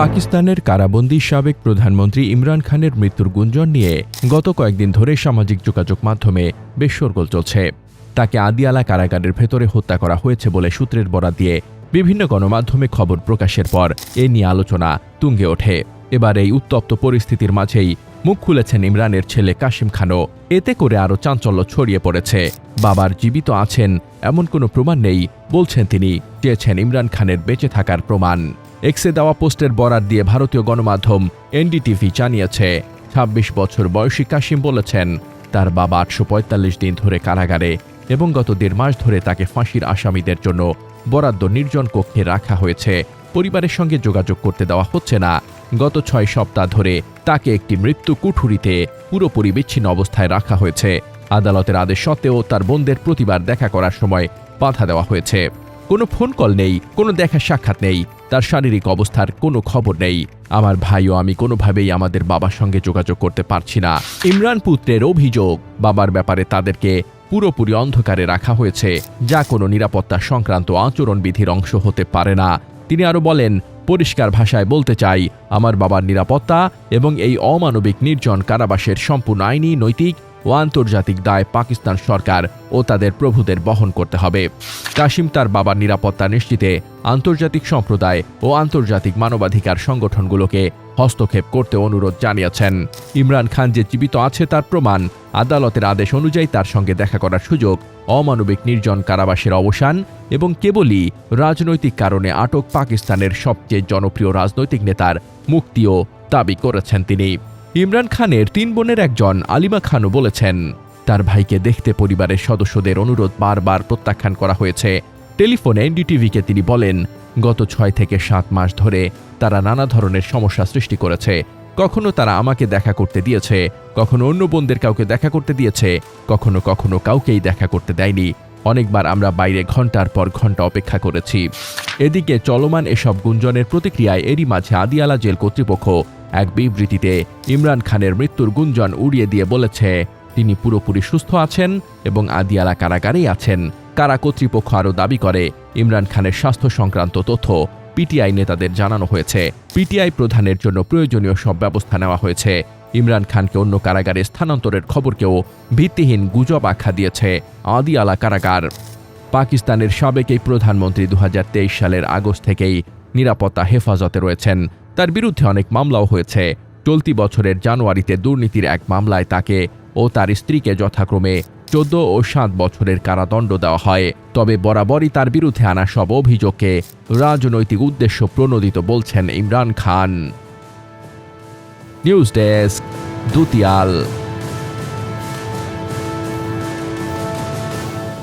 পাকিস্তানের কারাবন্দী সাবেক প্রধানমন্ত্রী ইমরান খানের মৃত্যুর গুঞ্জন নিয়ে গত কয়েকদিন ধরে সামাজিক যোগাযোগ মাধ্যমে বেশ শোরগোল চলছে। তাকে আদিয়ালা কারাগারের ভেতরে হত্যা করা হয়েছে বলে সূত্রের বরাত দিয়ে বিভিন্ন গণমাধ্যমে খবর প্রকাশের পর এ নিয়ে আলোচনা তুঙ্গে ওঠে। এবার এই উত্তপ্ত পরিস্থিতির মাঝেই মুখ খুলেছেন ইমরানের ছেলে কাশিম খানও। এতে করে আরও চাঞ্চল্য ছড়িয়ে পড়েছে। বাবার জীবিত আছেন এমন কোনো প্রমাণ নেই, বলছেন তিনি। চেয়েছেন ইমরান খানের বেঁচে থাকার প্রমাণ। এক্সে দেওয়া পোস্টের বরাত দিয়ে ভারতীয় গণমাধ্যম এনডিটিভি জানিয়েছে, ছাব্বিশ বছর বয়সী কাশিম বলেছেন, তার বাবা আটশো পঁয়তাল্লিশ দিন ধরে কারাগারে এবং গত দেড় মাস ধরে তাকে ফাঁসির আসামিদের জন্য বরাদ্দ নির্জন কক্ষে রাখা হয়েছে। পরিবারের সঙ্গে যোগাযোগ করতে দেওয়া হচ্ছে না। গত ছয় সপ্তাহ ধরে তাকে একটি মৃত্যু কুঠুরিতে পুরোপুরি বিচ্ছিন্ন অবস্থায় রাখা হয়েছে। আদালতের আদেশ সত্ত্বেও তার বোনদের প্রতিবার দেখা করার সময় বাধা দেওয়া হয়েছে। কোনো ফোন কল নেই, কোনো দেখা সাক্ষাৎ নেই, তার শারীরিক অবস্থার কোনো খবর নেই। আমার ভাইও আমি কোনোভাবেই আমাদের বাবার সঙ্গে যোগাযোগ করতে পারছি না। ইমরান পুত্রের অভিযোগ বাবার ব্যাপারে তাদেরকে পুরোপুরি অন্ধকারে রাখা হয়েছে। যা কোনো নিরাপত্তা সংক্রান্ত আচরণবিধির অংশ হতে পারে না। তিনি আরও বলেন, পরিষ্কার ভাষায় বলতে চাই, আমার বাবার নিরাপত্তা এবং এই অমানবিক নির্জন কারাবাসের সম্পূর্ণ আইনি, নৈতিক ও আন্তর্জাতিক দায় পাকিস্তান সরকার ও তাদের প্রভুদের বহন করতে হবে। কাশিম তার বাবার নিরাপত্তা নিশ্চিতে আন্তর্জাতিক সম্প্রদায় ও আন্তর্জাতিক মানবাধিকার সংগঠনগুলোকে হস্তক্ষেপ করতে অনুরোধ জানিয়েছেন। ইমরান খান যে জীবিত আছে তার প্রমাণ, আদালতের আদেশ অনুযায়ী তার সঙ্গে দেখা করার সুযোগ, অমানবিক নির্জন কারাবাসের অবসান এবং কেবলই রাজনৈতিক কারণে আটক পাকিস্তানের সবচেয়ে জনপ্রিয় রাজনৈতিক নেতার মুক্তিও দাবি করেছেন তিনি। ইমরান খানের তিন বোনের একজন আলিমা খানও বলেছেন, তার ভাইকে দেখতে পরিবারের সদস্যদের অনুরোধ বারবার প্রত্যাখ্যান করা হয়েছে। টেলিফোনে এনডিটিভিকে তিনি বলেন, গত ছয় থেকে সাত মাস ধরে তারা নানা ধরনের সমস্যা সৃষ্টি করেছে। কখনো তারা আমাকে দেখা করতে দিয়েছে, কখনো অন্য বোনদের কাউকে দেখা করতে দিয়েছে, কখনো কখনো কাউকেই দেখা করতে দেয়নি। অনেকবার আমরা বাইরে ঘণ্টার পর ঘণ্টা অপেক্ষা করেছি। এদিকে চলমান এসব গুঞ্জনের প্রতিক্রিয়ায় এরই মাঝে আদিয়ালা জেল কর্তৃপক্ষ এক বিবৃতিতে ইমরান খানের মৃত্যুর গুঞ্জন উড়িয়ে দিয়ে বলেছে, তিনি পুরোপুরি সুস্থ আছেন এবং আদিয়ালা কারাগারেই আছেন। কারা কর্তৃপক্ষ আরও দাবি করে, ইমরান খানের স্বাস্থ্য সংক্রান্ত তথ্য পিটিআই নেতাদের জানানো হয়েছে। পিটিআই প্রধানের জন্য প্রয়োজনীয় সব ব্যবস্থা নেওয়া হয়েছে। ইমরান খানকে অন্য কারাগারে স্থানান্তরের খবরকেও ভিত্তিহীন গুজব আখ্যা দিয়েছে আদিয়ালা কারাগার। পাকিস্তানের সাবেক এই প্রধানমন্ত্রী দু হাজার তেইশ সালের আগস্ট থেকেই নিরাপত্তা হেফাজতে রয়েছেন। তার বিরুদ্ধে অনেক মামলাও হয়েছে। চলতি বছরের জানুয়ারিতে দুর্নীতির এক মামলায় তাকে ও তার স্ত্রীকে যথাক্রমে চোদ্দ ও সাত বছরের কারাদণ্ড দেওয়া হয়। তবে বরাবরই তার বিরুদ্ধে আনা সব অভিযোগকে রাজনৈতিক উদ্দেশ্য প্রণোদিত বলছেন ইমরান খান। News desk, দুতিয়াল।